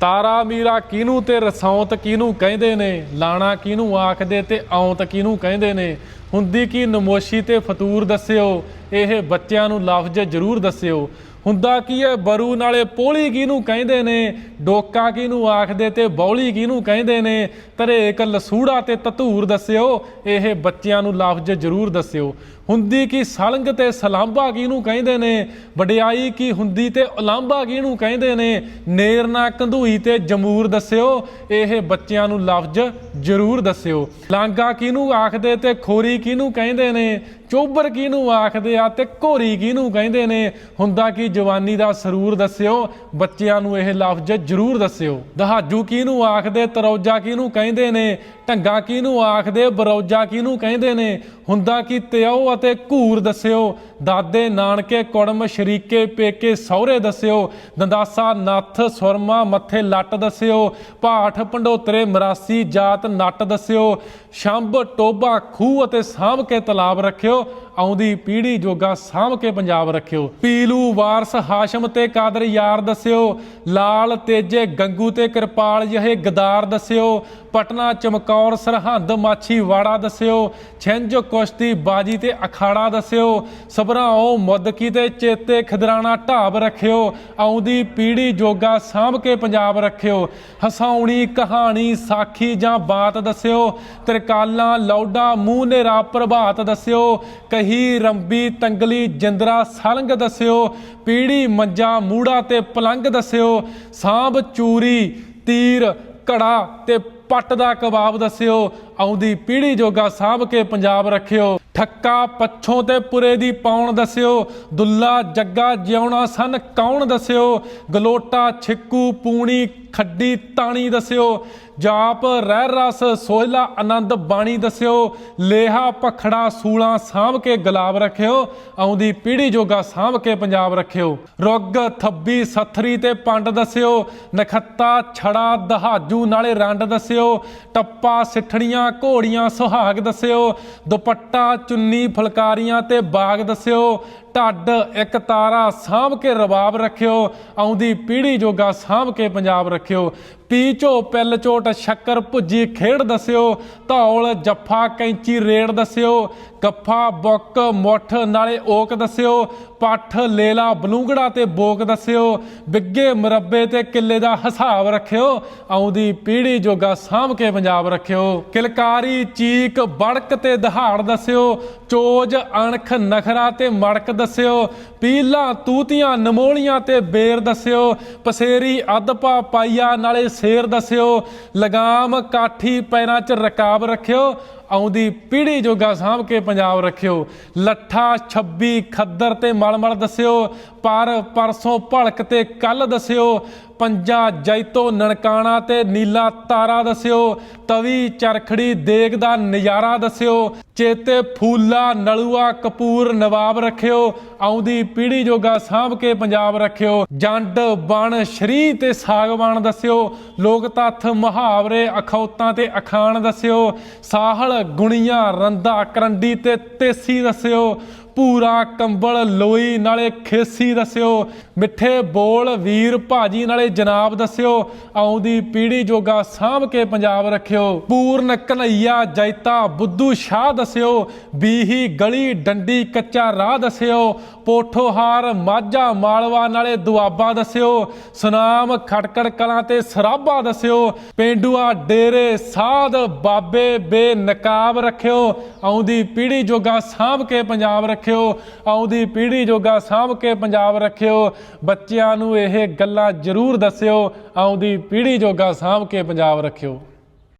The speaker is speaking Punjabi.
ਤਾਰਾ ਮੀਰਾ ਕਿਹਨੂੰ ਤੇ ਰਸੌਂਤ ਕਿਹਨੂੰ ਕਹਿੰਦੇ ਨੇ? ਲਾਣਾ ਕਿਹਨੂੰ ਆਖਦੇ ਤੇ ਔਂਤ ਕਿਹਨੂੰ ਕਹਿੰਦੇ ਨੇ? ਹੁੰਦੀ ਕੀ ਨਮੋਸ਼ੀ ਤੇ ਫਤੂਰ ਦੱਸਿਓ? ਇਹ ਬੱਚਿਆਂ ਨੂੰ ਲਫ਼ਜ਼ ਜ਼ਰੂਰ ਦੱਸਿਓ। ਹੁੰਦਾ ਕੀ ਹੈ, ਬਰੂ ਨਾਲੇ ਪੋਲੀ ਕਿਹਨੂੰ ਕਹਿੰਦੇ ਨੇ? ਡੋਕਾ ਕਿਹਨੂੰ ਆਖਦੇ ਤੇ ਬੌਲੀ ਕਿਹਨੂੰ ਕਹਿੰਦੇ ਨੇ? ਤਰੇਕ ਲਸੂੜਾ ਤੇ ਤਤੂਰ ਦੱਸਿਓ। ਇਹ ਬੱਚਿਆਂ ਨੂੰ ਲਫ਼ਜ਼ ਜ਼ਰੂਰ ਦੱਸਿਓ। ਹੁੰਦੀ ਕੀ ਸਲੰਗ ਤੇ ਸਲਾਂਬਾ ਕਿਹਨੂੰ ਕਹਿੰਦੇ ਨੇ ਵਡਿਆਈ ਕੀ ਹੁੰਦੀ ਤੇ ਉਲਾਂਬਾ ਕਿਹਨੂੰ ਕਹਿੰਦੇ ਨੇ ਨੇਰਨਾ ਕੰਧੂਈ ਤੇ ਜਮੂਰ ਦੱਸਿਓ ਇਹ ਬੱਚਿਆਂ ਨੂੰ ਲਫ਼ਜ਼ ਜ਼ਰੂਰ ਦੱਸਿਓ ਲਾਂਗਾ ਕਿਹਨੂੰ ਆਖਦੇ ਤੇ ਖੋਰੀ ਕਿਹਨੂੰ ਕਹਿੰਦੇ ਨੇ ਚੋਬਰ ਕਿਹਨੂੰ ਆਖਦੇ ਆ ਤੇ ਘੋਰੀ ਕਿਹਨੂੰ ਕਹਿੰਦੇ ਨੇ ਹੁੰਦਾ ਕੀ ਜਵਾਨੀ ਦਾ ਸਰੂਰ ਦੱਸਿਓ ਬੱਚਿਆਂ ਨੂੰ ਇਹ ਲਫ਼ਜ਼ ਜ਼ਰੂਰ ਦੱਸਿਓ ਦਹਾਜੂ ਕਿਹਨੂੰ ਆਖਦੇ ਤਰੌਜਾ ਕਿਹਨੂੰ ਕਹਿੰਦੇ ਨੇ ਢੰਗਾ ਕਿਹਨੂੰ ਆਖਦੇ ਬਰੌਜਾ ਕਿਹਨੂੰ ਕਹਿੰਦੇ ਨੇ ਹੁੰਦਾ ਕੀ ਤਿਉ ਅਤੇ ਘੂਰ ਦੱਸਿਓ। ਦਾਦੇ ਨਾਨਕੇ ਕੁੜਮ ਸ਼ਰੀਕੇ ਪੇਕੇ ਸਹੁਰੇ ਦੱਸਿਓ। ਦੰਦਾਸਾ ਨੱਥ ਸੁਰਮਾ ਮੱਥੇ ਲੱਟ ਦੱਸਿਓ। ਪਾਠ ਪੰਡੋਤਰੇ ਮਰਾਸੀ ਜਾਤ ਨੱਟ ਦੱਸਿਓ। ਸ਼ੰਭ ਟੋਬਾ ਖੂਹ ਅਤੇ ਸਾਂਭ ਕੇ ਤਲਾਬ ਰੱਖਿਓ। ਆਉਂਦੀ ਪੀੜ੍ਹੀ ਜੋਗਾ ਸਾਂਭ ਕੇ ਪੰਜਾਬ ਰੱਖਿਓ। ਪੀਲੂ ਵਾਰਸ ਹਾਸ਼ਮ ਤੇ ਕਾਦਰ ਯਾਰ ਦੱਸਿਓ। ਲਾਲ ਤੇਜੇ ਗੰਗੂ ਤੇ ਕਿਰਪਾਲ ਜਿਹੇ ਗਦਾਰ ਦੱਸਿਓ। ਪਟਨਾ ਚਮਕੌਰ ਸਰਹੰਦ ਮਾਛੀ ਵਾੜਾ ਦੱਸਿਓ। ਛਿੰਝ ਕੁਸ਼ਤੀ ਬਾਜੀ ਤੇ ਅਖਾੜਾ ਦੱਸਿਓ। ਸਬਰਾਓ ਮੁੱਦਕੀ ਤੇ ਚੇਤੇ ਖਦਰਾਣਾ ਢਾਬ ਰੱਖਿਓ। ਆਉਂਦੀ ਪੀੜ੍ਹੀ ਜੋਗਾ ਸਾਂਭ ਕੇ ਪੰਜਾਬ ਰੱਖਿਓ। ਹਸਾਉਣੀ ਕਹਾਣੀ ਸਾਖੀ ਜਾਂ ਬਾਤ ਦੱਸਿਓ। ਤਰਕਾਲਾਂ, ਲੌਡਾ ਮੂੰਹ ਨੇਰਾ ਪ੍ਰਭਾਤ ਦੱਸਿਓ। ਕਹੀ ਰੰਬੀ ਤੰਗਲੀ ਜਿੰਦਰਾ ਸਲੰਗ ਦੱਸਿਓ, ਪੀੜੀ ਮੰਜਾ ਮੂੜਾ ਤੇ ਪਲੰਗ ਦੱਸਿਓ, ਸਾਂਭ ਚੂਰੀ, ਤੀਰ, ਘੜਾ ਤੇ ਪੱਟ ਦਾ ਕਬਾਬ ਦੱਸਿਓ, ਆਉਂਦੀ ਪੀੜੀ ਜੋਗਾ ਸਾਂਭ ਕੇ ਪੰਜਾਬ ਰੱਖਿਓ, ਠੱਕਾ ਪੱਛੋਂ ਤੇ ਪੁਰੇ ਦੀ ਪਾਉਣ ਦੱਸਿਓ, ਦੁੱਲਾ ਜੱਗਾ ਜਿਉਣਾ ਸਨ ਕੌਣ ਦੱਸਿਓ, ਗਲੋਟਾ ਛਿੱਕੂ ਪੂਣੀ ਖੱਡੀ ਤਾਣੀ ਦੱਸਿਓ, ਜਾਪ, ਰਹਿ ਰਸ, ਸੋਹਿਲਾ ਆਨੰਦ ਬਾਣੀ ਦੱਸਿਓ, ਲੇਹਾ ਪਖੜਾ ਸੂਲਾਂ ਸਾਂਭ ਕੇ ਗੁਲਾਬ ਰੱਖਿਓ, ਆਉਂਦੀ ਪੀੜੀ ਜੋਗਾ ਸਾਂਭ ਕੇ ਪੰਜਾਬ ਰੱਖਿਓ। ਰੁੱਗ, ਥੱਬੀ, ਸੱਥਰੀ ਤੇ ਪੰਡ ਦੱਸਿਓ, ਨਖੱਤਾ, ਛੜਾ, ਦਹਾਜੂ ਨਾਲੇ ਰੰਡ ਦੱਸਿਓ, ਟੱਪਾ ਸਿੱਠੜੀਆਂ ਘੋੜੀਆਂ, ਸੁਹਾਗ ਦੱਸਿਓ, ਦੁਪੱਟਾ, ਚੁੰਨੀ, ਫੁਲਕਾਰੀਆਂ ਤੇ ਬਾਗ ਦੱਸਿਓ ਢੱਡ ਇੱਕ ਤਾਰਾ ਸਾਂਭ ਕੇ ਰਬਾਬ ਰੱਖਿਓ ਆਉਂਦੀ ਪੀੜ੍ਹੀ ਜੋਗਾ ਸਾਂਭ ਕੇ ਪੰਜਾਬ ਰੱਖਿਓ। ਪੀ ਪੀਚੋ ਪਿੱਲ ਚੋਟ, ਸ਼ੱਕਰ ਭੁੱਜੀ, ਖੇਡ ਦੱਸਿਓ, ਧੌਲ, ਜੱਫਾ, ਕੈਂਚੀ, ਰੇੜ ਦੱਸਿਓ, ਗੱਫਾ, ਬੁੱਕ, ਮੁੱਠ, ਨਾਲੇ ਓਕ ਦੱਸਿਓ, ਪੱਠ, ਲੇਲਾ, ਬਲੂੰਗੜਾ ਤੇ ਬੋਕ ਦੱਸਿਓ ਬਿੱਗੇ ਮਰੱਬੇ ਤੇ ਕਿੱਲੇ ਦਾ ਹਿਸਾਬ ਰੱਖਿਓ, ਆਉਂਦੀ ਪੀੜੀ ਜੋਗਾ ਸਾਂਭ ਕੇ ਪੰਜਾਬ ਰੱਖਿਓ। ਕਿਲਕਾਰੀ, ਚੀਕ, ਬੜਕ ਤੇ ਦਹਾੜ ਦੱਸਿਓ, ਚੋਜ, ਅਣਖ, ਨਖਰਾ ਤੇ ਮੜਕ ਦੱਸਿਓ, ਪੀਲਾ, ਤੂਤੀਆਂ, ਨਮੋਲੀਆਂ ਤੇ ਬੇਰ ਦੱਸਿਓ, ਪਸੇਰੀ ਅੱਧਪਾ ਪਾਈਆ, ਨਾਲੇ ਸ਼ੇਰ ਦੱਸਿਓ ਲਗਾਮ ਕਾਠੀ ਪੈਰਾਂ 'ਚ ਰਕਾਬ ਰੱਖਿਓ ਆਉਂਦੀ ਪੀੜੀ ਜੋਗਾ ਸਾਂਭ ਕੇ ਪੰਜਾਬ ਰੱਖਿਓ। ਲੱਠਾ 26 ਖੱਦਰ ਤੇ ਮਲਮਲ ਦੱਸਿਓ। ਪਰ ਪਰਸੋਂ ਭਲਕ ਤੇ ਕੱਲ ਦੱਸਿਓ। ਪੰਜਾ, ਜੈਤੋ, ਨਨਕਾਣਾ ਤੇ ਨੀਲਾ ਤਾਰਾ ਦੱਸਿਓ। ਤਵੀ, ਚਰਖੜੀ, ਦੇਗ ਦਾ ਨਜ਼ਾਰਾ ਦੱਸਿਓ। ਚੇਤੇ ਫੂਲਾ, ਨਲੂਆ, ਕਪੂਰ, ਨਵਾਬ ਰੱਖਿਓ। ਆਉਂਦੀ ਪੀੜੀ ਜੋਗਾ ਸਾਂਭ ਕੇ ਪੰਜਾਬ ਰੱਖਿਓ। ਜੰਡ ਬਣ ਸ਼ਰੀ ਤੇ ਸਾਗਵਾਨ ਦੱਸਿਓ। ਲੋਕ ਤੱਥ, ਮੁਹਾਵਰੇ, ਅਖੌਤਾਂ ਤੇ ਅਖਾਣ ਦੱਸਿਓ। ਸਾਹਲ ਗੁਣੀਆਂ ਰੰਦਾ ਕਰੰਡੀ ਤੇ ਤੇਸੀ ਦੱਸਿਓ। ਪੂਰਾ ਕੰਬਲ ਲੋਈ, ਨਾਲੇ ਖੇਸੀ ਦੱਸਿਓ। ਮਿੱਠੇ ਬੋਲ ਵੀਰ ਭਾਜੀ, ਨਾਲੇ ਜਨਾਬ ਦੱਸਿਓ। ਆਉਂਦੀ ਪੀੜੀ ਜੋਗਾ ਸਾਂਭ ਕੇ ਪੰਜਾਬ ਰੱਖਿਓ। ਪੂਰਨ ਕਨਈਆ ਜੈਤਾ ਬੁੱਧੂ ਸ਼ਾਹ ਦੱਸਿਓ। ਬੀਹੀ ਗਲੀ ਡੰਡੀ ਕੱਚਾ ਰਾਹ ਦੱਸਿਓ। ਪੋਠੋਹਾਰ ਮਾਝਾ ਮਾਲਵਾ, ਨਾਲੇ ਦੁਆਬਾ ਦੱਸਿਓ। ਸੁਨਾਮ ਖਟਕੜ ਕਲਾਂ ਤੇ ਸਰਾਬਾ ਦੱਸਿਓ। ਪੇਂਡੂਆ ਡੇਰੇ ਸਾਧ ਬਾਬੇ ਬੇਨਕਾਬ ਰੱਖਿਓ। ਆਉਂਦੀ ਪੀੜੀ ਜੋਗਾ ਸਾਂਭ ਕੇ ਪੰਜਾਬ ਰੱਖਿਓ। ਰੱਖਿਓ, ਆਉਂਦੀ ਪੀੜ੍ਹੀ ਜੋਗਾ ਸਾਂਭ ਕੇ ਪੰਜਾਬ ਰੱਖਿਓ। ਬੱਚਿਆਂ ਨੂੰ ਇਹ ਗੱਲਾਂ ਜ਼ਰੂਰ ਦੱਸਿਓ, ਆਉਂਦੀ ਪੀੜ੍ਹੀ ਜੋਗਾ ਸਾਂਭ ਕੇ ਪੰਜਾਬ ਰੱਖਿਓ।